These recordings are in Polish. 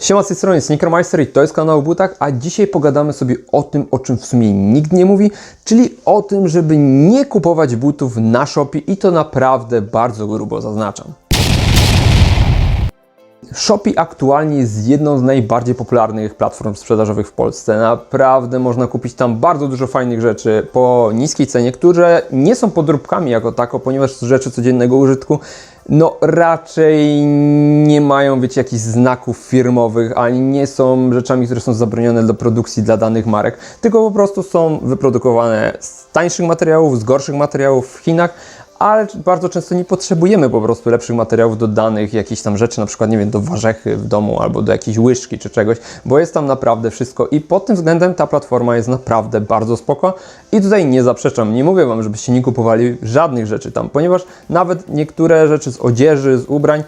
Siema z tej strony i to jest kanał o butach, a dzisiaj pogadamy sobie o tym, o czym w sumie nikt nie mówi, czyli o tym, żeby nie kupować butów na Shopee i to naprawdę bardzo grubo zaznaczam. Shopee aktualnie jest jedną z najbardziej popularnych platform sprzedażowych w Polsce. Naprawdę można kupić tam bardzo dużo fajnych rzeczy po niskiej cenie, które nie są podróbkami jako tako, ponieważ rzeczy codziennego użytku no raczej nie mają, wiecie, jakichś znaków firmowych, ani nie są rzeczami, które są zabronione do produkcji dla danych marek, tylko po prostu są wyprodukowane z tańszych materiałów, z gorszych materiałów w Chinach, ale bardzo często nie potrzebujemy po prostu lepszych materiałów do danych jakichś tam rzeczy, na przykład, nie wiem, do warzechy w domu albo do jakiejś łyżki czy czegoś, bo jest tam naprawdę wszystko i pod tym względem ta platforma jest naprawdę bardzo spoko. I tutaj nie zaprzeczam, nie mówię Wam, żebyście nie kupowali żadnych rzeczy tam, ponieważ nawet niektóre rzeczy z odzieży, z ubrań,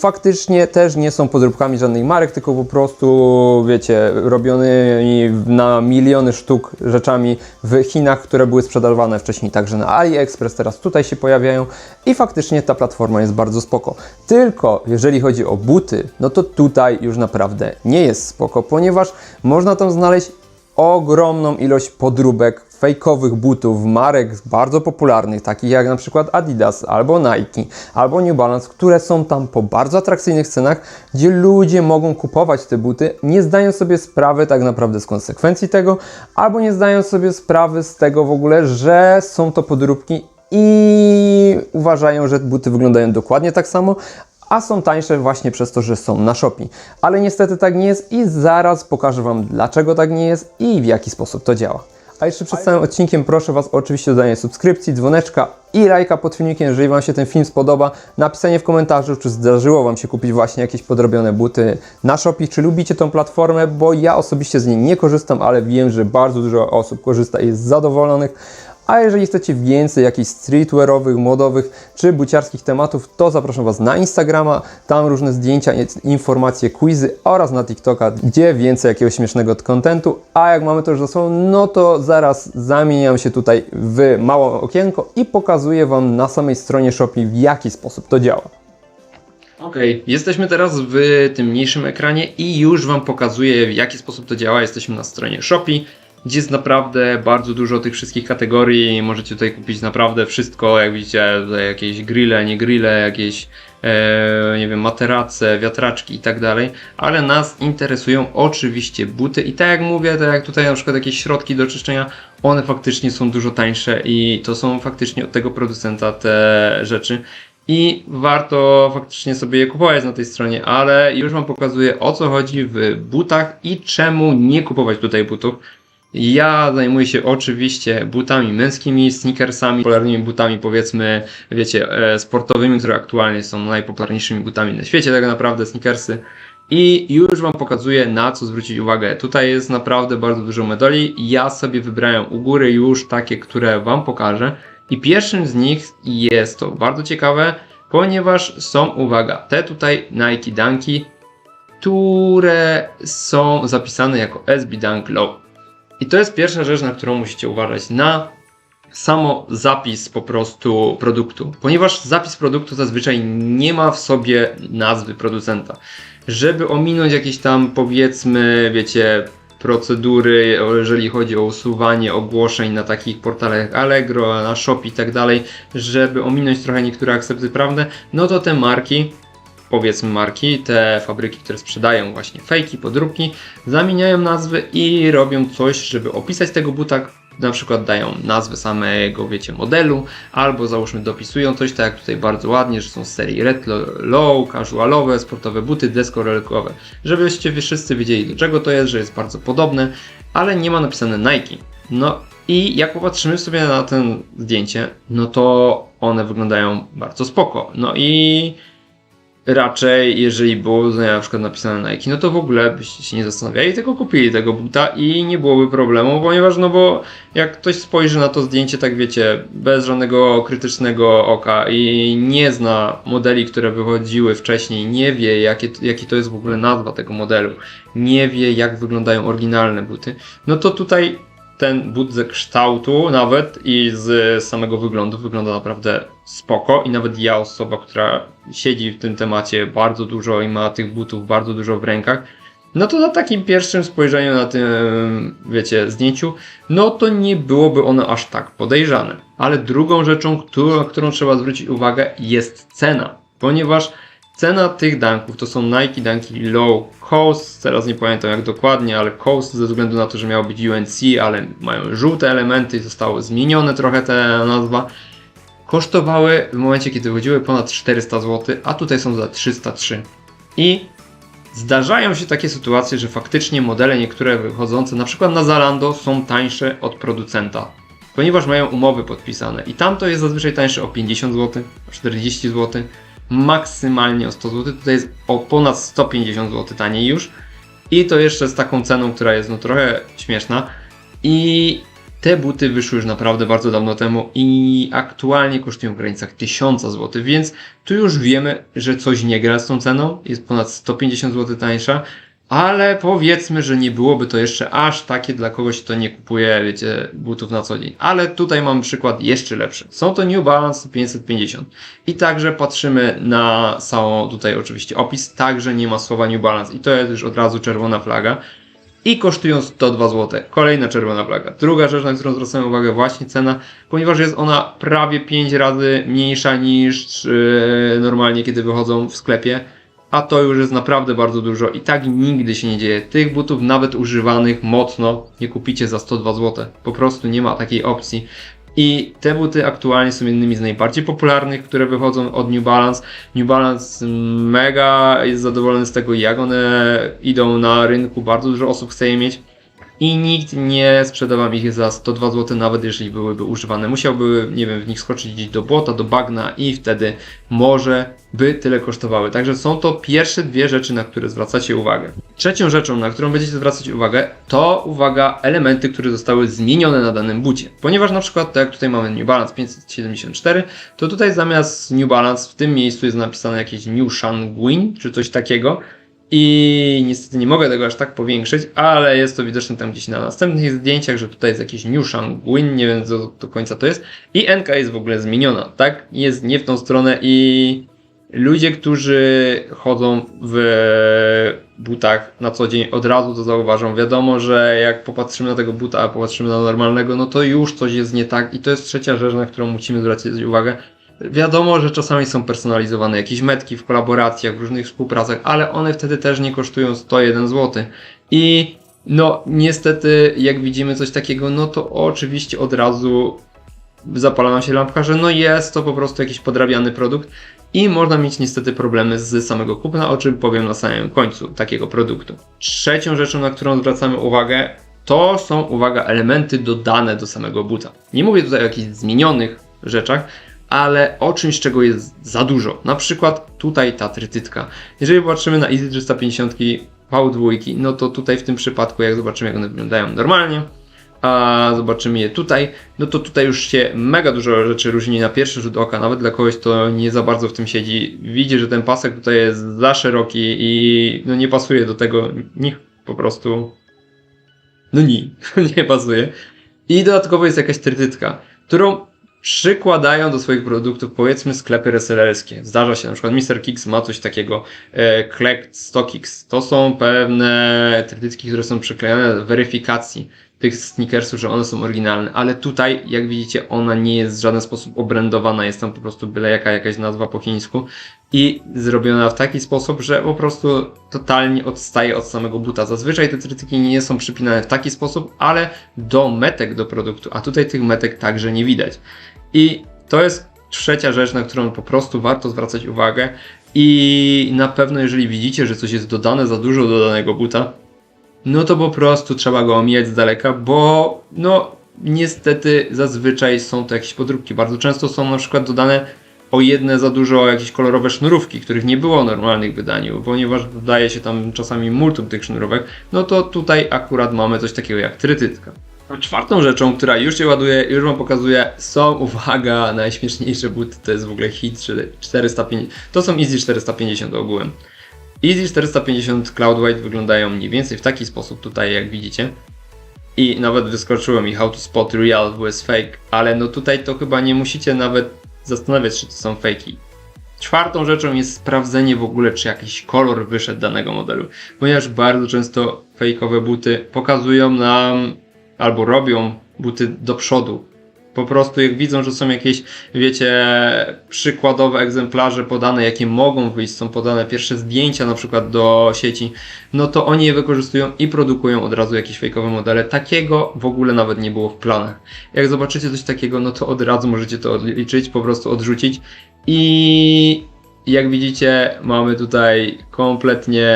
faktycznie też nie są podróbkami żadnych marek, tylko po prostu, wiecie, robionymi na miliony sztuk rzeczami w Chinach, które były sprzedawane wcześniej także na AliExpress, teraz tutaj się pojawiają i faktycznie ta platforma jest bardzo spoko. Tylko jeżeli chodzi o buty, no to tutaj już naprawdę nie jest spoko, ponieważ można tam znaleźć ogromną ilość podróbek fejkowych butów marek bardzo popularnych, takich jak na przykład Adidas, albo Nike, albo New Balance, które są tam po bardzo atrakcyjnych cenach, gdzie ludzie mogą kupować te buty, nie zdają sobie sprawy tak naprawdę z konsekwencji tego, albo nie zdają sobie sprawy z tego w ogóle, że są to podróbki i uważają, że buty wyglądają dokładnie tak samo, a są tańsze właśnie przez to, że są na Shopee. Ale niestety tak nie jest i zaraz pokażę Wam dlaczego tak nie jest i w jaki sposób to działa. A jeszcze przed całym odcinkiem proszę Was oczywiście o dodanie subskrypcji, dzwoneczka i lajka pod filmikiem, jeżeli Wam się ten film spodoba. Napisanie w komentarzu, czy zdarzyło Wam się kupić właśnie jakieś podrobione buty na Shopee, czy lubicie tą platformę, bo ja osobiście z niej nie korzystam, ale wiem, że bardzo dużo osób korzysta i jest zadowolonych. A jeżeli chcecie więcej jakichś streetwearowych, modowych czy buciarskich tematów, to zapraszam Was na Instagrama, tam różne zdjęcia, informacje, quizy oraz na TikToka, gdzie więcej jakiegoś śmiesznego kontentu. A jak mamy to już za sobą, no to zaraz zamieniam się tutaj w małe okienko i pokazuję Wam na samej stronie Shopee, w jaki sposób to działa. Ok, jesteśmy teraz w tym mniejszym ekranie i już Wam pokazuję, w jaki sposób to działa. Jesteśmy na stronie Shopee gdzie jest naprawdę bardzo dużo tych wszystkich kategorii. Możecie tutaj kupić naprawdę wszystko, jak widzicie, tutaj jakieś grille, nie grille, jakieś e, nie wiem, materace, wiatraczki i tak dalej, ale nas interesują oczywiście buty i tak jak mówię, tak jak tutaj na przykład jakieś środki do czyszczenia, one faktycznie są dużo tańsze i to są faktycznie od tego producenta te rzeczy. I warto faktycznie sobie je kupować na tej stronie, ale już Wam pokazuję o co chodzi w butach i czemu nie kupować tutaj butów. Ja zajmuję się oczywiście butami męskimi, sneakersami, popularnymi butami powiedzmy, wiecie, e, sportowymi, które aktualnie są najpopularniejszymi butami na świecie, tak naprawdę sneakersy. I już Wam pokazuję na co zwrócić uwagę. Tutaj jest naprawdę bardzo dużo medali. Ja sobie wybrałem u góry już takie, które Wam pokażę. I pierwszym z nich jest to bardzo ciekawe, ponieważ są, uwaga, te tutaj Nike Dunki, które są zapisane jako SB Dunk Low. I to jest pierwsza rzecz, na którą musicie uważać. Na samo zapis po prostu produktu, ponieważ zapis produktu zazwyczaj nie ma w sobie nazwy producenta. Żeby ominąć jakieś tam powiedzmy, wiecie, procedury, jeżeli chodzi o usuwanie ogłoszeń na takich portalach jak Allegro, na Shop i tak dalej, żeby ominąć trochę niektóre akcepty prawne, no to te marki powiedzmy marki, te fabryki, które sprzedają właśnie fejki, podróbki, zamieniają nazwy i robią coś, żeby opisać tego buta, na przykład dają nazwę samego, wiecie, modelu, albo załóżmy dopisują coś, tak jak tutaj bardzo ładnie, że są z serii retro, low, casualowe, sportowe buty, deskorolkowe, żebyście wy wszyscy wiedzieli do czego to jest, że jest bardzo podobne, ale nie ma napisane Nike. No i jak popatrzymy sobie na ten zdjęcie, no to one wyglądają bardzo spoko. No i raczej, jeżeli było na przykład napisane Nike, no to w ogóle byście się nie zastanawiali, tylko kupili tego buta i nie byłoby problemu, ponieważ no bo jak ktoś spojrzy na to zdjęcie, tak wiecie, bez żadnego krytycznego oka i nie zna modeli, które wychodziły wcześniej, nie wie jakie, jaki to jest w ogóle nazwa tego modelu, nie wie jak wyglądają oryginalne buty, no to tutaj ten but ze kształtu nawet i z samego wyglądu wygląda naprawdę spoko i nawet ja, osoba, która siedzi w tym temacie bardzo dużo i ma tych butów bardzo dużo w rękach, No to na takim pierwszym spojrzeniu na tym, wiecie, zdjęciu, no to nie byłoby ono aż tak podejrzane. Ale drugą rzeczą, którą, którą trzeba zwrócić uwagę, jest cena. Ponieważ cena tych danków to są Nike Danki Low Cost, teraz nie pamiętam jak dokładnie, ale Coast ze względu na to, że miało być UNC, ale mają żółte elementy zostało zmienione trochę ta nazwa. Kosztowały w momencie, kiedy wychodziły ponad 400 zł, a tutaj są za 303. I Zdarzają się takie sytuacje, że faktycznie modele niektóre wychodzące na przykład na Zalando są tańsze od producenta, ponieważ mają umowy podpisane i tam to jest zazwyczaj tańsze o 50 zł, o 40 zł, maksymalnie o 100 zł, tutaj jest o ponad 150 zł taniej już. I to jeszcze z taką ceną, która jest no trochę śmieszna. I te buty wyszły już naprawdę bardzo dawno temu i aktualnie kosztują w granicach 1000 zł, więc tu już wiemy, że coś nie gra z tą ceną, jest ponad 150 zł tańsza, ale powiedzmy, że nie byłoby to jeszcze aż takie dla kogoś, kto nie kupuje, wiecie, butów na co dzień. Ale tutaj mam przykład jeszcze lepszy. Są to New Balance 550. I także patrzymy na samą tutaj oczywiście opis, także nie ma słowa New Balance i to jest już od razu czerwona flaga i kosztują 102 zł. Kolejna czerwona flaga. Druga rzecz, na którą zwracamy uwagę, właśnie cena, ponieważ jest ona prawie 5 razy mniejsza niż yy, normalnie, kiedy wychodzą w sklepie. A to już jest naprawdę bardzo dużo i tak nigdy się nie dzieje. Tych butów, nawet używanych mocno, nie kupicie za 102 zł. Po prostu nie ma takiej opcji. I te buty aktualnie są jednymi z najbardziej popularnych, które wychodzą od New Balance. New Balance mega jest zadowolony z tego, jak one idą na rynku. Bardzo dużo osób chce je mieć. I nikt nie sprzeda wam ich za 102 zł, nawet jeżeli byłyby używane. Musiałby, nie wiem, w nich skoczyć do błota, do bagna i wtedy może by tyle kosztowały. Także są to pierwsze dwie rzeczy, na które zwracacie uwagę. Trzecią rzeczą, na którą będziecie zwracać uwagę, to uwaga, elementy, które zostały zmienione na danym bucie. Ponieważ na przykład, tak jak tutaj mamy New Balance 574, to tutaj zamiast New Balance w tym miejscu jest napisane jakieś New Shangwin, czy coś takiego. I niestety nie mogę tego aż tak powiększyć, ale jest to widoczne tam gdzieś na następnych zdjęciach, że tutaj jest jakiś New Shangwin, nie wiem co do końca to jest. I NK jest w ogóle zmieniona, tak? Jest nie w tą stronę i ludzie, którzy chodzą w butach na co dzień od razu to zauważą. Wiadomo, że jak popatrzymy na tego buta, a popatrzymy na normalnego, no to już coś jest nie tak i to jest trzecia rzecz, na którą musimy zwracać uwagę. Wiadomo, że czasami są personalizowane jakieś metki w kolaboracjach, w różnych współpracach, ale one wtedy też nie kosztują 101 zł. I no niestety, jak widzimy coś takiego, no to oczywiście od razu zapala nam się lampka, że no jest to po prostu jakiś podrabiany produkt i można mieć niestety problemy z samego kupna, o czym powiem na samym końcu takiego produktu. Trzecią rzeczą, na którą zwracamy uwagę, to są, uwaga, elementy dodane do samego buta. Nie mówię tutaj o jakichś zmienionych rzeczach, ale o czymś, czego jest za dużo. Na przykład tutaj ta trytytka. Jeżeli popatrzymy na Easy 350 V2, no to tutaj w tym przypadku, jak zobaczymy, jak one wyglądają normalnie, a zobaczymy je tutaj, no to tutaj już się mega dużo rzeczy różni na pierwszy rzut oka, nawet dla kogoś, kto nie za bardzo w tym siedzi. Widzi, że ten pasek tutaj jest za szeroki i no nie pasuje do tego, niech po prostu, no nie, nie pasuje. I dodatkowo jest jakaś trytytka, którą przykładają do swoich produktów powiedzmy sklepy resellerskie. Zdarza się, na przykład Mr. Kicks ma coś takiego, e, Collect StockX. To są pewne trytytki, które są przyklejone do weryfikacji tych sneakersów, że one są oryginalne, ale tutaj, jak widzicie, ona nie jest w żaden sposób obrędowana, jest tam po prostu byle jaka jakaś nazwa po chińsku i zrobiona w taki sposób, że po prostu totalnie odstaje od samego buta. Zazwyczaj te trytyki nie są przypinane w taki sposób, ale do metek do produktu, a tutaj tych metek także nie widać. I to jest trzecia rzecz, na którą po prostu warto zwracać uwagę i na pewno jeżeli widzicie, że coś jest dodane za dużo do danego buta, no to po prostu trzeba go omijać z daleka, bo no niestety zazwyczaj są to jakieś podróbki. Bardzo często są na przykład dodane o jedne za dużo jakieś kolorowe sznurówki, których nie było w normalnych wydaniu, ponieważ dodaje się tam czasami multum tych sznurówek, no to tutaj akurat mamy coś takiego jak trytytka. Czwartą rzeczą, która już się ładuje, już wam pokazuję, są, uwaga, najśmieszniejsze buty, to jest w ogóle hit, czyli 450, to są Easy 450 ogółem. Easy 450 Cloud White wyglądają mniej więcej w taki sposób tutaj, jak widzicie. I nawet wyskoczyło mi how to spot real vs fake, ale no tutaj to chyba nie musicie nawet zastanawiać się, czy to są fakey. Czwartą rzeczą jest sprawdzenie w ogóle, czy jakiś kolor wyszedł danego modelu, ponieważ bardzo często fejkowe buty pokazują nam albo robią buty do przodu. Po prostu jak widzą, że są jakieś, wiecie, przykładowe egzemplarze podane, jakie mogą wyjść, są podane pierwsze zdjęcia na przykład do sieci, no to oni je wykorzystują i produkują od razu jakieś fejkowe modele. Takiego w ogóle nawet nie było w planach. Jak zobaczycie coś takiego, no to od razu możecie to odliczyć, po prostu odrzucić i jak widzicie, mamy tutaj kompletnie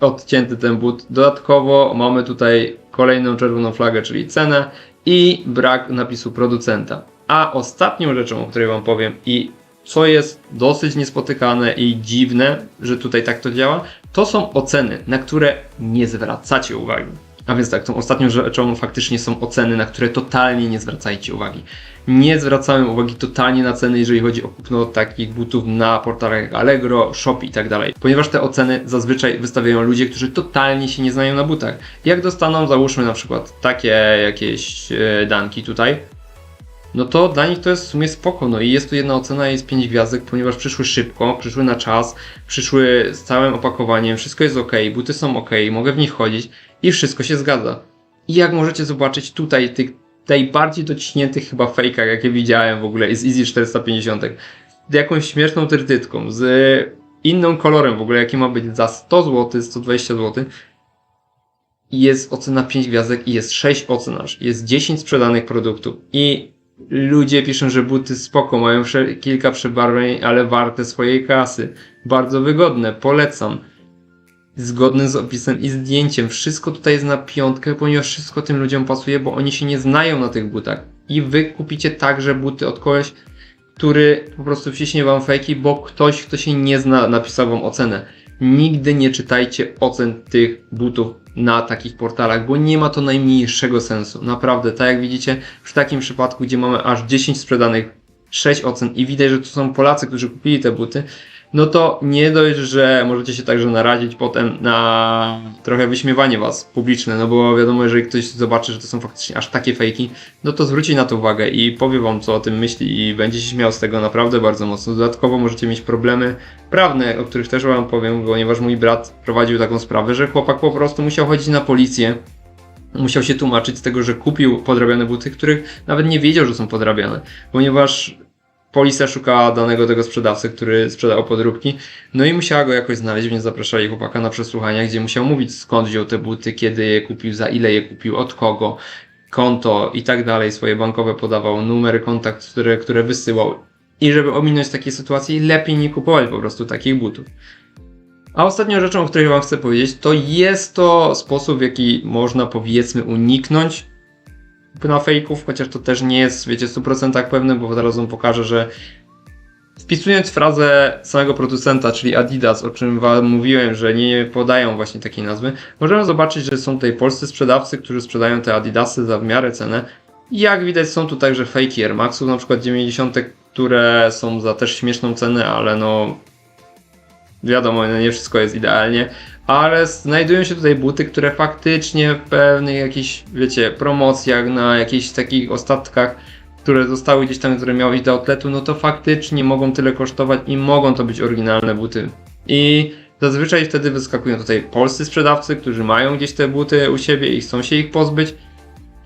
odcięty ten but. Dodatkowo mamy tutaj kolejną czerwoną flagę, czyli cenę i brak napisu producenta. A ostatnią rzeczą, o której Wam powiem i co jest dosyć niespotykane i dziwne, że tutaj tak to działa, to są oceny, na które nie zwracacie uwagi. A więc tak, tą ostatnią rzeczą faktycznie są oceny, na które totalnie nie zwracajcie uwagi. Nie zwracałem uwagi totalnie na ceny, jeżeli chodzi o kupno takich butów na portalach jak Allegro, Shop i tak dalej. Ponieważ te oceny zazwyczaj wystawiają ludzie, którzy totalnie się nie znają na butach. Jak dostaną, załóżmy na przykład takie jakieś e, danki tutaj, no to dla nich to jest w sumie spoko. No i jest tu jedna ocena, jest 5 gwiazdek, ponieważ przyszły szybko, przyszły na czas, przyszły z całym opakowaniem, wszystko jest ok, buty są ok, mogę w nich chodzić i wszystko się zgadza. I jak możecie zobaczyć tutaj tych najbardziej dociśniętych chyba fejkach, jakie widziałem w ogóle z Easy 450, z jakąś śmieszną trytytką, z inną kolorem w ogóle, jaki ma być za 100 zł, 120 zł, jest ocena 5 gwiazdek i jest 6 ocen aż. Jest 10 sprzedanych produktów i ludzie piszą, że buty spoko, mają kilka przebarwień, ale warte swojej kasy. Bardzo wygodne, polecam. Zgodne z opisem i zdjęciem. Wszystko tutaj jest na piątkę, ponieważ wszystko tym ludziom pasuje, bo oni się nie znają na tych butach. I wy kupicie także buty od kogoś, który po prostu wciśnie wam fejki, bo ktoś, kto się nie zna, napisał wam ocenę. Nigdy nie czytajcie ocen tych butów na takich portalach, bo nie ma to najmniejszego sensu. Naprawdę, tak jak widzicie, w takim przypadku, gdzie mamy aż 10 sprzedanych, 6 ocen i widać, że to są Polacy, którzy kupili te buty, no to nie dość, że możecie się także narazić potem na trochę wyśmiewanie was publiczne, no bo wiadomo, jeżeli ktoś zobaczy, że to są faktycznie aż takie fejki, no to zwróci na to uwagę i powie wam, co o tym myśli i będzie się śmiał z tego naprawdę bardzo mocno. Dodatkowo możecie mieć problemy prawne, o których też wam powiem, ponieważ mój brat prowadził taką sprawę, że chłopak po prostu musiał chodzić na policję, musiał się tłumaczyć z tego, że kupił podrabiane buty, których nawet nie wiedział, że są podrabiane, ponieważ policja szukała danego tego sprzedawcy, który sprzedał podróbki, no i musiała go jakoś znaleźć, więc zapraszali chłopaka na przesłuchania, gdzie musiał mówić skąd wziął te buty, kiedy je kupił, za ile je kupił, od kogo, konto i tak dalej, swoje bankowe podawał, numery kontakt, które, które wysyłał. I żeby ominąć takie sytuacje, lepiej nie kupować po prostu takich butów. A ostatnią rzeczą, o której Wam chcę powiedzieć, to jest to sposób, w jaki można powiedzmy uniknąć na fejków, chociaż to też nie jest, wiecie, w 100% pewne, bo zaraz Wam pokażę, że wpisując frazę samego producenta, czyli Adidas, o czym Wam mówiłem, że nie podają właśnie takiej nazwy, możemy zobaczyć, że są tutaj polscy sprzedawcy, którzy sprzedają te Adidasy za w miarę cenę. I jak widać są tu także fejki Air Maxów, na przykład 90, które są za też śmieszną cenę, ale no wiadomo, no nie wszystko jest idealnie, ale znajdują się tutaj buty, które faktycznie w pewnych jakichś, wiecie, promocjach, na jakichś takich ostatkach, które zostały gdzieś tam, które miały iść do outletu, no to faktycznie mogą tyle kosztować i mogą to być oryginalne buty. I zazwyczaj wtedy wyskakują tutaj polscy sprzedawcy, którzy mają gdzieś te buty u siebie i chcą się ich pozbyć.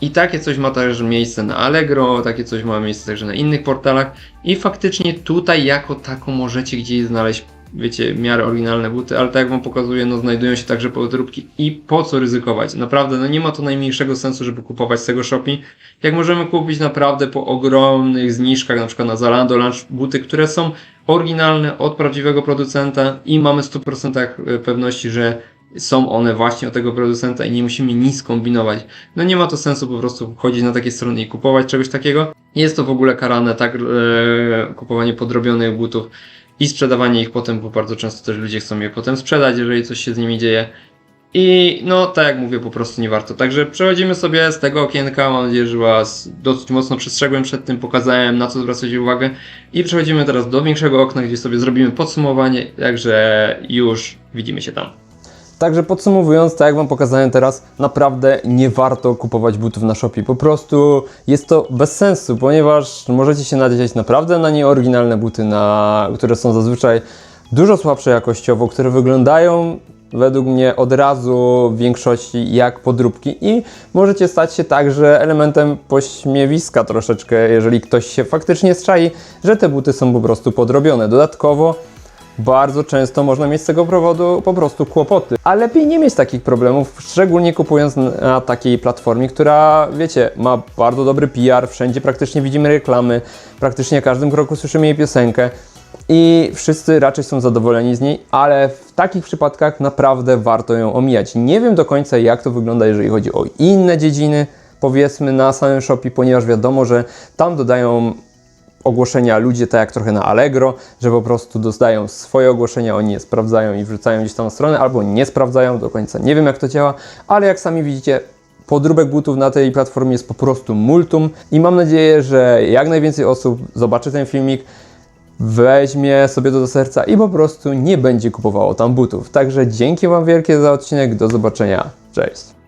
I takie coś ma także miejsce na Allegro, takie coś ma miejsce także na innych portalach. I faktycznie tutaj jako taką możecie gdzieś znaleźć, wiecie, miarę oryginalne buty, ale tak jak wam pokazuję, no znajdują się także podróbki i po co ryzykować? Naprawdę, no nie ma to najmniejszego sensu, żeby kupować z tego Shopee. Jak możemy kupić naprawdę po ogromnych zniżkach, na przykład na Zalando Lunch buty, które są oryginalne od prawdziwego producenta i mamy 100% pewności, że są one właśnie od tego producenta i nie musimy nic kombinować. No nie ma to sensu po prostu chodzić na takie strony i kupować czegoś takiego. Jest to w ogóle karane, tak, e, kupowanie podrobionych butów i sprzedawanie ich potem, bo bardzo często też ludzie chcą je potem sprzedać, jeżeli coś się z nimi dzieje. I no, tak jak mówię, po prostu nie warto. Także przechodzimy sobie z tego okienka. Mam nadzieję, że Was dosyć mocno przestrzegłem przed tym, pokazałem na co zwracać uwagę. I przechodzimy teraz do większego okna, gdzie sobie zrobimy podsumowanie. Także już widzimy się tam. Także podsumowując, tak jak Wam pokazałem teraz, naprawdę nie warto kupować butów na Shopee. Po prostu jest to bez sensu, ponieważ możecie się nadzieć naprawdę na nieoryginalne buty, na, które są zazwyczaj dużo słabsze jakościowo, które wyglądają według mnie od razu w większości jak podróbki i możecie stać się także elementem pośmiewiska troszeczkę, jeżeli ktoś się faktycznie strzai, że te buty są po prostu podrobione. Dodatkowo bardzo często można mieć z tego powodu po prostu kłopoty. A lepiej nie mieć takich problemów, szczególnie kupując na takiej platformie, która, wiecie, ma bardzo dobry PR, wszędzie praktycznie widzimy reklamy, praktycznie na każdym kroku słyszymy jej piosenkę i wszyscy raczej są zadowoleni z niej, ale w takich przypadkach naprawdę warto ją omijać. Nie wiem do końca jak to wygląda, jeżeli chodzi o inne dziedziny, powiedzmy na samym Shopee, ponieważ wiadomo, że tam dodają ogłoszenia ludzie tak jak trochę na Allegro, że po prostu dostają swoje ogłoszenia, oni je sprawdzają i wrzucają gdzieś tam na stronę, albo nie sprawdzają do końca. Nie wiem jak to działa, ale jak sami widzicie, podróbek butów na tej platformie jest po prostu multum i mam nadzieję, że jak najwięcej osób zobaczy ten filmik, weźmie sobie to do serca i po prostu nie będzie kupowało tam butów. Także dzięki Wam wielkie za odcinek, do zobaczenia, cześć!